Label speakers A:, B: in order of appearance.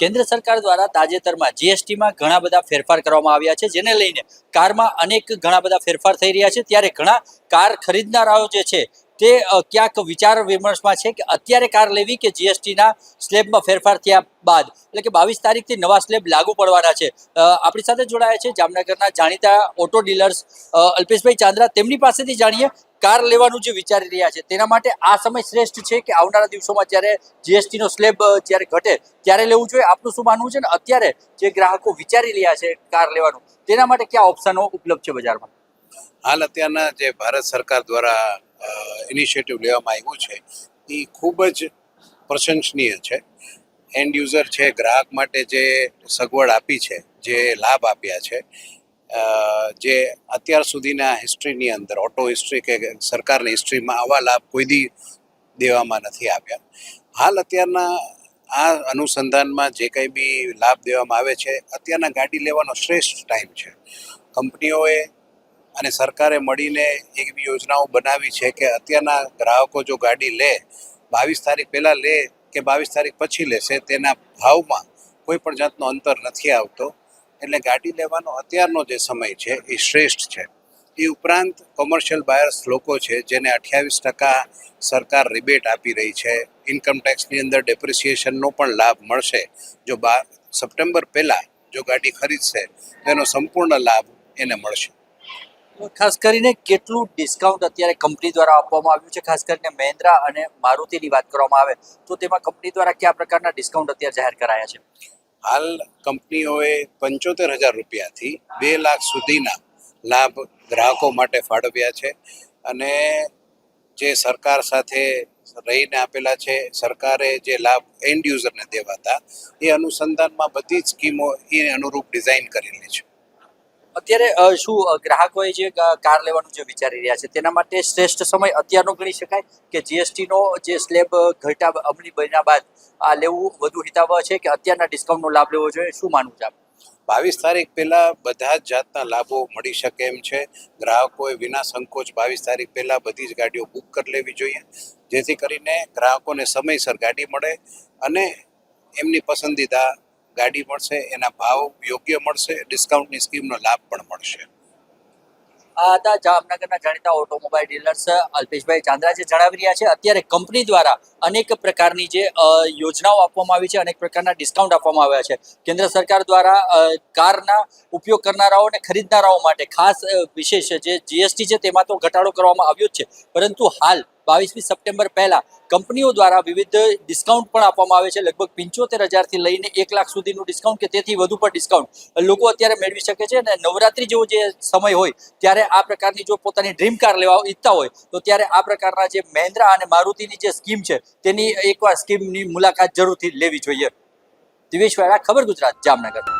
A: કેન્દ્ર સરકાર દ્વારા તાજેતરમાં જીએસટીમાં ઘણા બધા ફેરફાર કરવામાં આવ્યા છે, જેને લઈને કારમાં અનેક ઘણા બધા ફેરફાર થઈ રહ્યા છે. ત્યારે ઘણા કાર ખરીદનારાઓ જે છે, તે ક્યાંક વિચાર વિમર્શમાં છે કે અત્યારે કાર લેવી કે જીએસટીના સ્લેબમાં ફેરફાર થયા બાદ. એટલે કે બાવીસ તારીખથી નવા સ્લેબ લાગુ પડવાના છે. આપણી સાથે જોડાયા છે જામનગરના જાણીતા ઓટો ડીલર્સ અલ્પેશભાઈ ચાંદ્રા. તેમની પાસેથી જાણીએ કાર લેવાનું જે વિચારી રહ્યા છે, તેના માટે આ સમય શ્રેષ્ઠ છે કે આવનારા દિવસોમાં જ્યારે જીએસટી નો સ્લેબ જ્યારે ઘટે, ત્યારે લેવું જોઈએ. આપનું શું માનવું છે ને? અત્યારે જે ગ્રાહકો વિચારી રહ્યા છે કાર લેવાનું, તેના માટે કયા ઓપ્શનો ઉપલબ્ધ છે બજારમાં?
B: હાલ અત્યારના જે ભારત સરકાર દ્વારા ઇનિશિયેટિવ લેવામાં આવ્યું છે, એ ખૂબ જ પ્રશંસનીય છે. એન્ડ યુઝર છે, ગ્રાહક માટે જે સગવડ આપી છે, જે લાભ આપ્યા છે જે અત્યાર સુધીના હિસ્ટ્રીની અંદર ઓટો હિસ્ટ્રી કે સરકારની હિસ્ટ્રીમાં આવા લાભ કોઈ દી દેવામાં નથી આપ્યા હાલ અત્યારના આ અનુસંધાનમાં જે કંઈ બી લાભ દેવામાં આવે છે, અત્યારના ગાડી લેવાનો શ્રેષ્ઠ ટાઈમ છે. કંપનીઓએ અને સરકારે મળીને એવી યોજનાઓ બનાવી છે કે અત્યારના ગ્રાહકો જો ગાડી લે, બાવીસ તારીખ પહેલાં લે કે બાવીસ તારીખ પછી લેશે, તેના ભાવમાં કોઈ પણ જાતનો અંતર નથી આવતો. એટલે ગાડી લેવાનો અત્યારનો જે સમય છે, એ શ્રેષ્ઠ છે. એ ઉપરાંત કોમર્શિયલ બાયર્સ લોકો છે, જેને અઠ્યાવીસ ટકા સરકાર રિબેટ આપી રહી છે. ઇન્કમ ટેક્સની અંદર ડેપ્રિસિએશનનો પણ લાભ મળશે. જો બા સપ્ટેમ્બર પહેલાં જો ગાડી ખરીદશે, તેનો સંપૂર્ણ લાભ એને મળશે.
A: ખાસ કરીને કેટલું ડિસ્કાઉન્ટ અત્યારે કંપની દ્વારા આપવામાં આવ્યું છે? ખાસ કરીને મહેન્દ્રા અને મારુતિની વાત કરવામાં આવે, તો તેમાં કંપની દ્વારા કયા પ્રકારના ડિસ્કાઉન્ટ અત્યારે જાહેર કરાયા છે?
B: હાલ કંપનીઓએ પંચોતેર હજાર રૂપિયાથી બે લાખ સુધીના લાભ ગ્રાહકો માટે ફાળવ્યા છે. અને જે સરકાર સાથે રહીને આપેલા છે, સરકારે જે લાભ એન્ડ યુઝરને દેવાતા, એ અનુસંધાનમાં બધી જ સ્કીમો એ અનુરૂપ ડિઝાઇન કરેલી છે.
A: અત્યારે શું ગ્રાહકોએ જે કાર લેવાનું જે વિચારી રહ્યા છે, તેના માટે શ્રેષ્ઠ સમય અત્યારનો ગણી શકાય કે જીએસટી નો જે સ્લેબ ઘટા અમલી બન્યા બાદ આ લેવું વધુ હિતાવહ છે કે અત્યારના ડિસ્કાઉન્ટનો લાભ લેવો જોઈએ? શું માનવું છે આપ?
B: બાવીસ તારીખ પહેલાં બધા જ જાતના લાભો મળી શકે એમ છે. ગ્રાહકોએ વિના સંકોચ બાવીસ તારીખ પહેલાં બધી જ ગાડીઓ બુક કરી લેવી જોઈએ. જેથી કરીને ગ્રાહકોને સમયસર ગાડી મળે અને એમની પસંદીદા ગાડી મળશે, એના ભાવ યોગ્ય મળશે, ડિસ્કાઉન્ટની સ્કીમનો લાભ પણ મળશે.
A: આ હતા જામનગરના જાણીતા ઓટોમોબાઈલ ડીલર્સ, અલ્પેશભાઈ ચાંદ્રા જે જણાવી રહ્યા છે, અત્યારે કંપની દ્વારા અનેક પ્રકારની જે યોજનાઓ આપવામાં આવી છે, અનેક પ્રકારના ડિસ્કાઉન્ટ આપવામાં આવ્યા છે. કેન્દ્ર સરકાર દ્વારા કારના ઉપયોગ કરનારાઓ અને ખરીદનારાઓ માટે ખાસ વિશેષ જે જીએસટી છે, તેમાં તો ઘટાડો કરવામાં આવ્યો જ છે. પરંતુ હાલ બાવીસમી સપ્ટેમ્બર પહેલા કંપનીઓ દ્વારા વિવિધ ડિસ્કાઉન્ટ પણ આપવામાં આવે છે. લગભગ પંચોતેર હજારથી લઈને એક લાખ સુધીનું ડિસ્કાઉન્ટ કે તેથી વધુ પણ ડિસ્કાઉન્ટ લોકો અત્યારે મેળવી શકે છે અને નવરાત્રી જેવો જે સમય હોય ત્યારે આ પ્રકારની જો પોતાની ડ્રીમ કાર લેવા ઈચ્છતા હોય, તો ત્યારે આ પ્રકારના જે મહેન્દ્રા અને મારુતિની જે સ્કીમ છે, તેની એકવાર સ્કીમની મુલાકાત જરૂરથી લેવી જોઈએ. દિવેશ ખબર ગુજરાત, જામનગર.